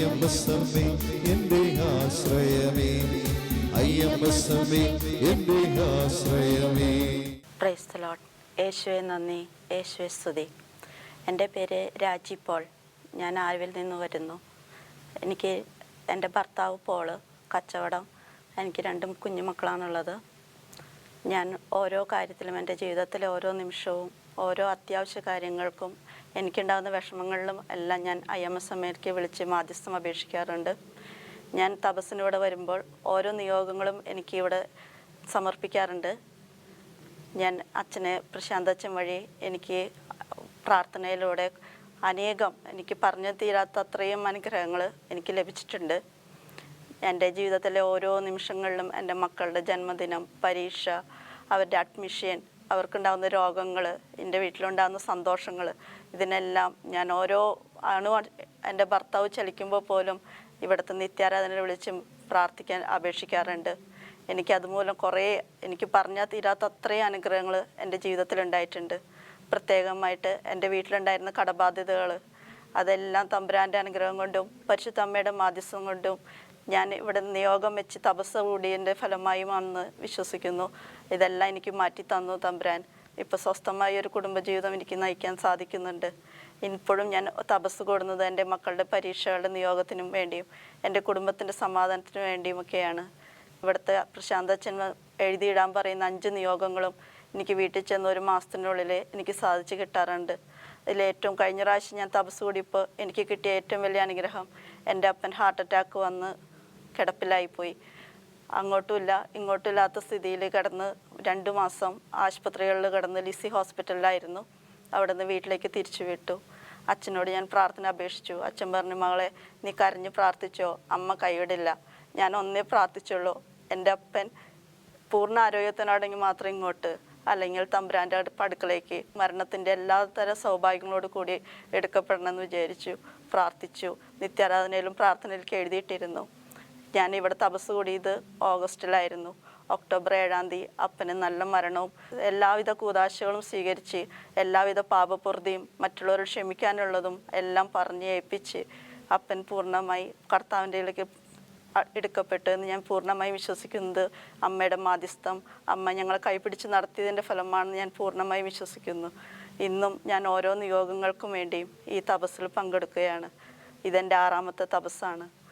അയ്യമ്പസമ്മേ എന്റെ ആശ്രയമേ. അയ്യമ്പസമ്മേ എന്റെ ആശ്രയമേ. യേശുവെ നന്ദി. യേശുവെ സ്തുതി. എന്റെ പേര് രാജി പോൾ. ഞാൻ ആലുവിൽ നിന്ന് വരുന്നു. എനിക്ക് എന്റെ ഭർത്താവ് പോൾ കച്ചവടം. എനിക്ക് രണ്ടും കുഞ്ഞുമക്കളാണുള്ളത് ഞാൻ ഓരോ കാര്യത്തിലും എന്റെ ജീവിതത്തിലെ ഓരോ നിമിഷവും ഓരോ അത്യാവശ്യ കാര്യങ്ങൾക്കും എനിക്കുണ്ടാകുന്ന വിഷമങ്ങളിലും എല്ലാം ഞാൻ ഐ എം എസ് എമ്മയിലേക്ക് വിളിച്ച് മാധ്യസ്ഥം അപേക്ഷിക്കാറുണ്ട്. ഞാൻ തപസ്സിനിവിടെ വരുമ്പോൾ ഓരോ നിയോഗങ്ങളും എനിക്ക് ഇവിടെ സമർപ്പിക്കാറുണ്ട്. ഞാൻ അച്ഛനെ പ്രശാന്തച്ഛൻ വഴി എനിക്ക് പ്രാർത്ഥനയിലൂടെ അനേകം എനിക്ക് പറഞ്ഞു തീരാത്ത അത്രയും അനുഗ്രഹങ്ങൾ എനിക്ക് ലഭിച്ചിട്ടുണ്ട്. എന്റെ ജീവിതത്തിലെ ഓരോ നിമിഷങ്ങളിലും എന്റെ മക്കളുടെ ജന്മദിനം പരീക്ഷ അവരുടെ അഡ്മിഷൻ അവർക്കുണ്ടാകുന്ന രോഗങ്ങൾ എന്റെ വീട്ടിലുണ്ടാകുന്ന സന്തോഷങ്ങൾ ഇതിനെല്ലാം ഞാൻ ഓരോ അണു എന്റെ ഭർത്താവ് ചലിക്കുമ്പോൾ പോലും ഇവിടുത്തെ നിത്യാരാധന വിളിച്ചും പ്രാർത്ഥിക്കാൻ അപേക്ഷിക്കാറുണ്ട്. എനിക്ക് അതുമൂലം കുറേ എനിക്ക് പറഞ്ഞാൽ തീരാത്ത അത്രയും അനുഗ്രഹങ്ങൾ എന്റെ ജീവിതത്തിൽ ഉണ്ടായിട്ടുണ്ട്. പ്രത്യേകമായിട്ട് എന്റെ വീട്ടിലുണ്ടായിരുന്ന കടബാധ്യതകൾ അതെല്ലാം തമ്പുരാന്റെ അനുഗ്രഹം കൊണ്ടും പരിശുദ്ധമ്മയുടെ മാധ്യസ്ഥം കൊണ്ടും ഞാൻ ഇവിടെ നിയോഗം വെച്ച് തപസ് കൂടിയതിന്റെ വന്ന് വിശ്വസിക്കുന്നു. ഇതെല്ലാം എനിക്ക് മാറ്റി തന്നു തമ്പുരാൻ. ഇപ്പോൾ സ്വസ്ഥമായ ഒരു കുടുംബജീവിതം എനിക്ക് നയിക്കാൻ സാധിക്കുന്നുണ്ട്. ഇപ്പോഴും ഞാൻ തപസ് കൂടുന്നത് എന്റെ മക്കളുടെ പരീക്ഷകളുടെ നിയോഗത്തിനും വേണ്ടിയും എന്റെ കുടുംബത്തിന്റെ സമാധാനത്തിനും വേണ്ടിയുമൊക്കെയാണ്. ഇവിടുത്തെ പ്രശാന്തച്ഛൻ എഴുതിയിടാൻ പറയുന്ന അഞ്ച് നിയോഗങ്ങളും എനിക്ക് വീട്ടിൽ ചെന്ന ഒരു മാസത്തിനുള്ളിൽ എനിക്ക് സാധിച്ചു കിട്ടാറുണ്ട്. അതിൽ ഏറ്റവും കഴിഞ്ഞ പ്രാവശ്യം ഞാൻ തപസ് കൂടിയപ്പോൾ എനിക്ക് കിട്ടിയ ഏറ്റവും വലിയ അനുഗ്രഹം എന്റെ അപ്പൻ ഹാർട്ട് അറ്റാക്ക് വന്ന് കിടപ്പിലായിപ്പോയി. അങ്ങോട്ടുമില്ല ഇങ്ങോട്ടുമില്ലാത്ത സ്ഥിതിയിൽ കിടന്ന് രണ്ട് മാസം ആശുപത്രികളിൽ കിടന്ന് ലിസി ഹോസ്പിറ്റലിലായിരുന്നു. അവിടെ നിന്ന് വീട്ടിലേക്ക് തിരിച്ചു വിട്ടു. അച്ഛനോട് ഞാൻ പ്രാർത്ഥന അപേക്ഷിച്ചു. അച്ഛൻ പറഞ്ഞു മകളെ നീ കരഞ്ഞ് പ്രാർത്ഥിച്ചോ? അമ്മ കൈവിടില്ല. ഞാൻ ഒന്നേ പ്രാർത്ഥിച്ചുള്ളൂ. എന്റെ അപ്പൻ പൂർണ ആരോഗ്യത്തിനാണെങ്കിൽ മാത്രം ഇങ്ങോട്ട്. അല്ലെങ്കിൽ തമ്പുരാന്റെ അടുക്കളയ്ക്ക് മരണത്തിന്റെ എല്ലാതര സൗഭാഗ്യങ്ങളോട് കൂടി എടുക്കപ്പെടണമെന്ന് വിചാരിച്ചു പ്രാർത്ഥിച്ചു. നിത്യാരാധനയിലും പ്രാർത്ഥനയിലേക്ക് എഴുതിയിട്ടിരുന്നു. ഞാൻ ഇവിടെ തപസ് കൂടിയത് ഓഗസ്റ്റിലായിരുന്നു. ഒക്ടോബർ ഏഴാം തീയതി അപ്പന് നല്ല മരണവും എല്ലാവിധ കൂതാശകളും സ്വീകരിച്ച് എല്ലാവിധ പാപപൂർത്തിയും മറ്റുള്ളവർ ക്ഷമിക്കാനുള്ളതും എല്ലാം പറഞ്ഞ് ഏൽപ്പിച്ച് അപ്പൻ പൂർണമായി കർത്താവിന്റെ എടുക്കപ്പെട്ടു എന്ന് ഞാൻ പൂർണമായും വിശ്വസിക്കുന്നത് അമ്മയുടെ മാധ്യസ്ഥം അമ്മ ഞങ്ങളെ കൈപിടിച്ച് നടത്തിയതിന്റെ ഫലമാണെന്ന് ഞാൻ പൂർണമായും വിശ്വസിക്കുന്നു. ഇന്നും ഞാൻ ഓരോ നിയോഗങ്ങൾക്കും വേണ്ടിയും ഈ തപസ്സിൽ പങ്കെടുക്കുകയാണ്. ഇതെന്റെ ആറാമത്തെ തപസ്സാണ്.